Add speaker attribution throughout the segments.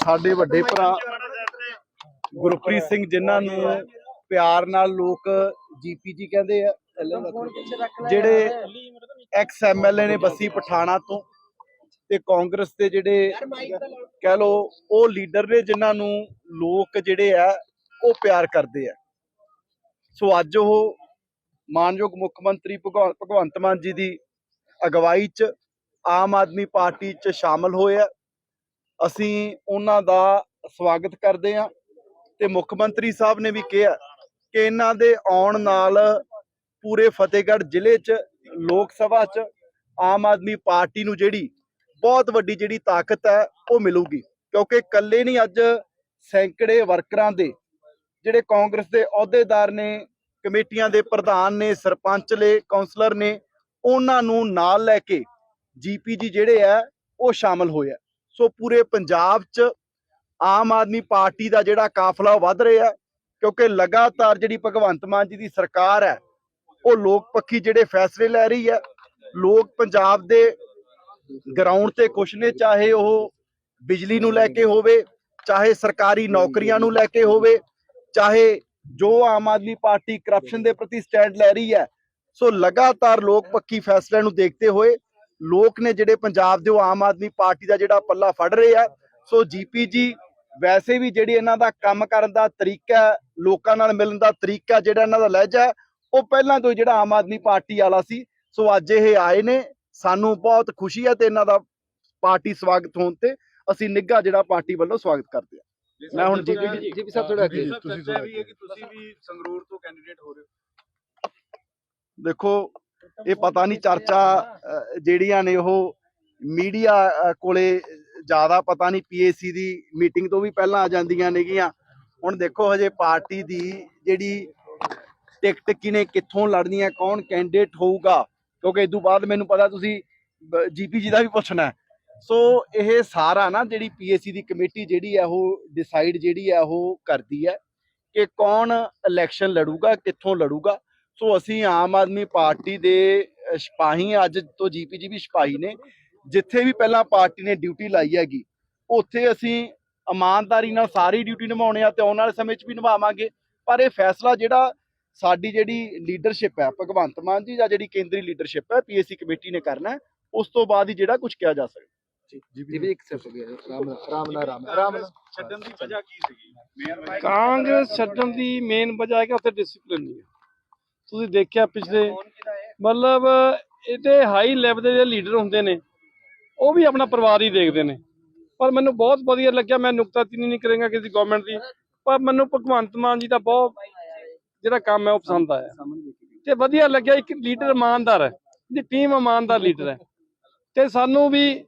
Speaker 1: ਸਾਡੇ ਵੱਡੇ ਭਰਾ ਗੁਰਪ੍ਰੀਤ ਸਿੰਘ ਜਿਨ੍ਹਾਂ ਨੂੰ ਪਿਆਰ ਨਾਲ ਲੋਕ ਜੀਪੀਜੀ ਕਹਿੰਦੇ ਆ ਜਿਹੜੇ ਐਕਸ ਐਮਐਲਏ ਨੇ ਬੱਸੀ ਪਠਾਣਾ ਤੋਂ ਤੇ ਕਾਂਗਰਸ ਦੇ ਜਿਹੜੇ ਕਹਿ ਲੋ ਉਹ ਲੀਡਰ ਨੇ ਜਿਨ੍ਹਾਂ ਨੂੰ ਲੋਕ ਜਿਹੜੇ ਆ ਉਹ ਪਿਆਰ ਕਰਦੇ ਆ। ਸੋ ਅੱਜ ਉਹ ਮਾਨਯੋਗ ਮੁੱਖ ਮੰਤਰੀ ਭਗਵ- ਭਗਵੰਤ ਮਾਨ ਜੀ ਦੀ ਅਗਵਾਈ 'ਚ ਆਮ ਆਦਮੀ ਪਾਰਟੀ 'ਚ ਸ਼ਾਮਲ ਹੋਏ ਆ। ਅਸੀਂ ਉਹਨਾਂ ਦਾ ਸਵਾਗਤ ਕਰਦੇ ਹਾਂ ਤੇ ਮੁੱਖ ਮੰਤਰੀ ਸਾਹਿਬ ਨੇ ਵੀ ਕਿਹਾ ਕਿ ਇਹਨਾਂ ਦੇ ਆਉਣ ਨਾਲ ਪੂਰੇ ਫਤਿਹਗੜ੍ਹ ਜ਼ਿਲ੍ਹੇ 'ਚ, ਲੋਕ ਸਭਾ 'ਚ, ਆਮ ਆਦਮੀ ਪਾਰਟੀ ਨੂੰ ਜਿਹੜੀ ਬਹੁਤ ਵੱਡੀ ਜਿਹੜੀ ਤਾਕਤ ਹੈ, ਉਹ ਮਿਲੂਗੀ। ਕਿਉਂਕਿ ਇਕੱਲੇ ਨਹੀਂ, ਅੱਜ ਸੈਂਕੜੇ ਵਰਕਰਾਂ ਦੇ ਜਿਹੜੇ ਕਾਂਗਰਸ ਦੇ ਅਹੁਦੇਦਾਰ ਨੇ, ਕਮੇਟੀਆਂ ਦੇ ਪ੍ਰਧਾਨ ਨੇ, ਸਰਪੰਚ ਨੇ ਕਾਉਂਸਲਰ ਨੇ, ਉਹਨਾਂ ਨੂੰ ਨਾਲ ਲੈ ਕੇ ਜੀਪੀਜੀ ਜਿਹੜੇ ਆ ਉਹ ਸ਼ਾਮਲ ਹੋਏ ਆ। ਸੋ ਪੂਰੇ ਪੰਜਾਬ 'ਚ ਆਮ ਆਦਮੀ ਪਾਰਟੀ ਦਾ ਜਿਹੜਾ ਕਾਫਲਾ ਉਹ ਵੱਧ ਰਿਹਾ ਕਿਉਂਕਿ ਲਗਾਤਾਰ ਜਿਹੜੀ ਭਗਵੰਤ ਮਾਨ ਜੀ ਦੀ ਸਰਕਾਰ ਹੈ, ਉਹ ਲੋਕ ਪੱਖੀ ਜਿਹੜੇ ਫੈਸਲੇ ਲੈ ਰਹੀ ਹੈ, ਲੋਕ ਪੰਜਾਬ ਦੇ ਗਰਾਊਂਡ ਤੇ ਕੁਛ ਨੇ, ਚਾਹੇ ਉਹ ਬਿਜਲੀ ਨੂੰ ਲੈ ਕੇ ਹੋਵੇ, ਚਾਹੇ ਸਰਕਾਰੀ ਨੌਕਰੀਆਂ ਨੂੰ ਲੈ ਕੇ ਹੋਵੇ, ਚਾਹੇ ਜੋ ਆਮ ਆਦਮੀ ਪਾਰਟੀ ਕਰਪਸ਼ਨ ਦੇ ਪ੍ਰਤੀ ਸਟੈਂਡ ਲੈ ਰਹੀ ਹੈ, ਸੋ ਲਗਾਤਾਰ ਲੋਕ ਪੱਖੀ ਫੈਸਲਿਆਂ ਨੂੰ ਦੇਖਦੇ ਹੋਏ ਲੋਕ ਨੇ ਜਿਹੜੇ ਪੰਜਾਬ ਦੇ ਉਹ ਆਮ ਆਦਮੀ ਪਾਰਟੀ ਦਾ ਜਿਹੜਾ ਪੱਲਾ ਫੜ ਰਹੇ ਆ। ਸੋ ਜੀਪੀਜੀ ਵੈਸੇ ਵੀ ਜਿਹੜੀ ਇਹਨਾਂ ਦਾ ਕੰਮ ਕਰਨ ਦਾ ਤਰੀਕਾ ਲੋਕਾਂ ਨਾਲ ਮਿਲਣ ਦਾ ਤਰੀਕਾ ਜਿਹੜਾ ਇਹਨਾਂ ਦਾ ਲਹਿਜਾ ਉਹ ਪਹਿਲਾਂ ਤੋਂ ਜਿਹੜਾ ਆਮ ਆਦਮੀ ਪਾਰਟੀ ਵਾਲਾ ਸੀ। ਸੋ ਅੱਜ ਇਹ ਆਏ ਨੇ ਸਾਨੂੰ ਬਹੁਤ ਖੁਸ਼ੀ ਹੈ ਤੇ ਇਹਨਾਂ ਦਾ ਪਾਰਟੀ ਸਵਾਗਤ ਹੋਣ ਤੇ ਅਸੀਂ ਨਿੱਘਾ ਜਿਹੜਾ ਪਾਰਟੀ ਵੱਲੋਂ ਸਵਾਗਤ ਕਰਦੇ ਹਾਂ। ਮੈਂ ਹੁਣ ਜੀਪੀ
Speaker 2: ਜੀਪੀ ਸਾਹਿਬ ਥੋੜਾ ਅੱਗੇ।
Speaker 1: ਤੁਸੀਂ
Speaker 3: ਚਰਚਾ ਵੀ ਹੈ ਕਿ ਤੁਸੀਂ ਵੀ ਸੰਗਰੂਰ ਤੋਂ ਕੈਂਡੀਡੇਟ ਹੋ ਰਹੇ ਹੋ?
Speaker 1: ਦੇਖੋ ਇਹ ਪਤਾ ਨਹੀਂ ਚਰਚਾ ਜਿਹੜੀਆਂ ਨੇ ਉਹ ਮੀਡੀਆ ਕੋਲੇ ਜ਼ਿਆਦਾ ਪਤਾ ਨਹੀਂ ਪੀਏਸੀ ਦੀ ਮੀਟਿੰਗ ਤੋਂ ਵੀ ਪਹਿਲਾਂ ਆ ਜਾਂਦੀਆਂ ਨੇਗੀਆਂ। ਹੁਣ ਦੇਖੋ ਹਜੇ ਪਾਰਟੀ ਦੀ ਜਿਹੜੀ ਟਿਕਟ ਕਿਨੇ ਕਿੱਥੋਂ ਲੜਨੀ ਹੈ, ਕੌਣ ਕੈਂਡੀਡੇਟ ਹੋਊਗਾ? ਕਿਉਂਕਿ ਇਦੋਂ ਬਾਅਦ ਮੈਨੂੰ ਪਤਾ ਤੁਸੀਂ ਜੀਪੀਜੀ ਦਾ ਵੀ ਪੁੱਛਣਾ ਸੋ ਇਹ ਸਾਰਾ ਨਾ ਜਿਹੜੀ ਪੀਏਸੀ ਦੀ ਕਮੇਟੀ ਜਿਹੜੀ ਹੈ, ਉਹ ਡਿਸਾਈਡ ਜਿਹੜੀ ਹੈ, ਉਹ ਕਰਦੀ ਹੈ ਕਿ ਕੌਣ ਇਲੈਕਸ਼ਨ ਲੜੂਗਾ, ਕਿੱਥੋਂ ਲੜੂਗਾ। ਸੋ ਅਸੀਂ ਆਮ ਆਦਮੀ ਪਾਰਟੀ ਦੇ ਸਿਪਾਹੀ ਅੱਜ ਤੋਂ ਜੀਪੀਜੀ ਵੀ ਸਿਪਾਹੀ ਨੇ। ਜਿੱਥੇ ਵੀ ਪਹਿਲਾਂ ਪਾਰਟੀ ਨੇ ਡਿਊਟੀ ਲਾਈ ਹੈਗੀ ਉੱਥੇ ਅਸੀਂ ਇਮਾਨਦਾਰੀ ਨਾਲ ਸਾਰੀ ਡਿਊਟੀ ਨਿਭਾਉਣੇ ਆ ਤੇ ਆਉਣ ਵਾਲੇ ਸਮੇਂ 'ਚ ਵੀ ਨਿਭਾਵਾਂਗੇ। ਪਰ ਇਹ ਫੈਸਲਾ ਜਿਹੜਾ ਸਾਡੀ ਜਿਹੜੀ ਲੀਡਰਸ਼ਿਪ ਹੈ ਭਗਵੰਤ ਮਾਨ ਜੀ ਜਾਂ ਜਿਹੜੀ ਕੇਂਦਰੀ ਲੀਡਰਸ਼ਿਪ ਹੈ ਪੀਏਸੀ ਕਮੇਟੀ ਨੇ ਕਰਨਾ। ਉਸ ਤੋਂ ਬਾਅਦ ਹੀ ਜਿਹੜਾ ਕੁਝ ਕਿਹਾ ਜਾ ਸਕਦਾ
Speaker 2: ਜੀਪੀ ਇੱਕ ਸੈਟ ਹੋ ਗਿਆ ਰਾਮ ਰਾਮ ਨਾਲ ਰਾਮ ਰਾਮ ਨਾਲ।
Speaker 3: ਛੱਡਣ ਦੀ ਵਜ੍ਹਾ ਕੀ ਸੀਗੀ? ਮੇਨ ਵਜ੍ਹਾ
Speaker 4: ਕਾਂਗਰਸ ਛੱਡਣ ਦੀ ਮੇਨ ਵਜ੍ਹਾ ਹੈ ਕਿ ਉੱਥੇ ਡਿਸਪਲਿਨ ਨਹੀਂ ਹੈ ਤੁਸੀਂ ਦੇਖਿਆ ਪਿਛਲੇ ਮਤਲਬ ਇਹਦੇ ਹਾਈ ਲੈਵਲ ਦੇ ਜਿਹੜੇ ਲੀਡਰ ਹੁੰਦੇ ਨੇ, ਉਹ ਵੀ ਆਪਣਾ ਪਰਿਵਾਰ ਹੀ ਦੇਖਦੇ ਨੇ। ਪਰ ਮੈਨੂੰ ਬਹੁਤ ਵਧੀਆ ਲੱਗਿਆ, ਮੈਂ ਨੁਕਤਾਚੀਨੀ ਨਹੀਂ ਕਰਾਂਗਾ ਕਿਸੇ ਗਵਰਨਮੈਂਟ ਦੀ, ਪਰ ਮੈਨੂੰ ਭਗਵੰਤ ਮਾਨ ਜੀ ਦਾ ਬਹੁਤ ਜਿਹੜਾ ਕੰਮ ਹੈ, ਉਹ ਪਸੰਦ ਆਇਆ। ਤੇ ਵਧੀਆ ਲੱਗਿਆ, ਇੱਕ ਲੀਡਰ ਇਮਾਨਦਾਰ ਹੈ ਦੀ ਟੀਮ ਇਮਾਨਦਾਰ ਲੀਡਰ ਹੈ। ਤੇ ਸਾਨੂੰ ਵੀ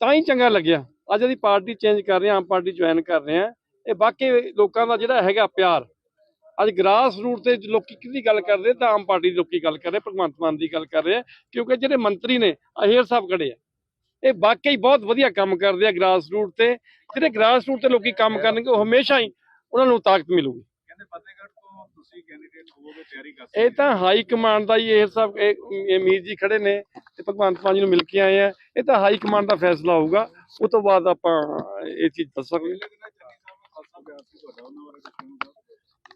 Speaker 4: ਤਾਂ ਹੀ ਚੰਗਾ ਲੱਗਿਆ, ਅੱਜ ਅਸੀਂ ਪਾਰਟੀ ਚੇਂਜ ਕਰ ਰਹੇ ਆਮ ਪਾਰਟੀ ਜੁਆਇਨ ਕਰ ਰਹੇ ਹਾਂ। ਇਹ ਬਾਕੀ ਲੋਕਾਂ ਦਾ ਜਿਹੜਾ ਹੈਗਾ ਪਿਆਰ ਅੱਜ ਗ੍ਰਾਸ ਰੂਟ ਤੇ ਲੋਕੀ ਕਿਹਦੀ ਗੱਲ ਕਰਦੇ ਤਾਂ ਆਮ ਪਾਰਟੀ ਦੇ ਲੋਕੀ ਗੱਲ ਕਰ ਰਹੇ ਭਗਵੰਤ ਮਾਨ ਦੀ ਗੱਲ ਕਰ ਰਹੇ ਕਿਉਂਕਿ ਜਿਹੜੇ ਮੰਤਰੀ ਨੇ ਅਹੀਰ ਸਾਹਿਬ ਖੜੇ ਆ। ਇਹ ਵਾਕਈ ਬਹੁਤ ਵਧੀਆ ਕੰਮ ਕਰਦੇ ਆ ਗ੍ਰਾਸ ਰੂਟ ਤੇ। ਜਿਹੜੇ ਗ੍ਰਾਸ ਰੂਟ ਤੇ ਲੋਕੀ ਕੰਮ ਕਰਨਗੇ ਉਹ ਹਮੇਸ਼ਾ ਹੀ ਉਹਨਾਂ ਨੂੰ ਤਾਕਤ ਮਿਲੂਗੀ।
Speaker 3: ਕਹਿੰਦੇ ਫਤਿਹਗੜ੍ਹ ਤੋਂ ਤੁਸੀਂ ਕੈਂਡੀਡੇਟ ਹੋਵੋਗੇ ਤਿਆਰੀ ਕਰ
Speaker 4: ਇਹ ਤਾਂ ਹਾਈ ਕਮਾਂਡ ਦਾ ਹੀ ਇਹ ਸਭ ਇਹ ਇਹ ਮੀਰ ਜੀ ਖੜੇ ਨੇ ਤੇ ਭਗਵੰਤ ਮਾਨ ਜੀ ਨੂੰ ਮਿਲ ਕੇ ਆਏ ਆ। ਇਹ ਤਾਂ ਹਾਈ ਕਮਾਂਡ ਦਾ ਫੈਸਲਾ ਹੋਊਗਾ। ਉਸ ਤੋਂ ਬਾਅਦ ਆਪਾਂ ਇਹ ਚੀਜ਼ ਦੱਸ ਸਕਦੇ ਹਾਂ।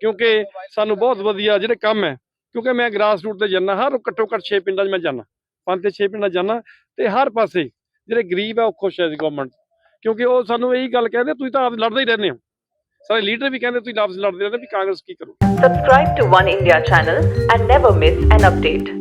Speaker 4: ਕਿਉਂਕਿ ਸਾਨੂੰ ਬਹੁਤ ਵਧੀਆ ਜਿਹੜੇ ਕੰਮ ਹੈ, ਕਿਉਂਕਿ ਮੈਂ ਗ੍ਰਾਸ ਰੂਟ ਤੇ ਜਾਂਦਾ, ਹਰ ਘੱਟੋ ਘੱਟ 6 ਪਿੰਡਾਂ 'ਚ ਮੈਂ ਜਾਂਦਾ, ਪੰਜ ਤੇ 6 ਪਿੰਡਾਂ ਜਾਂਦਾ ਤੇ ਹਰ ਪਾਸੇ ਜਿਹੜੇ ਗਰੀਬ ਹੈ ਉਹ ਖੁਸ਼ ਹੈ ਜੀ ਗਵਰਨਮੈਂਟ ਕਿਉਂਕਿ ਉਹ ਸਾਨੂੰ ਇਹੀ ਗੱਲ ਕਹਿੰਦੇ, ਤੁਸੀਂ ਤਾਂ ਆਪ ਲੜਦੇ ਹੀ ਰਹਿੰਦੇ ਹੋ। ਸਾਰੇ ਲੀਡਰ ਵੀ ਕਹਿੰਦੇ, ਤੁਸੀਂ ਲਫ਼ਜ਼ ਲੜਦੇ ਰਹਿੰਦੇ ਵੀ ਕਾਂਗਰਸ ਕੀ ਕਰੂ
Speaker 5: Subscribe to One India channel and never miss an update.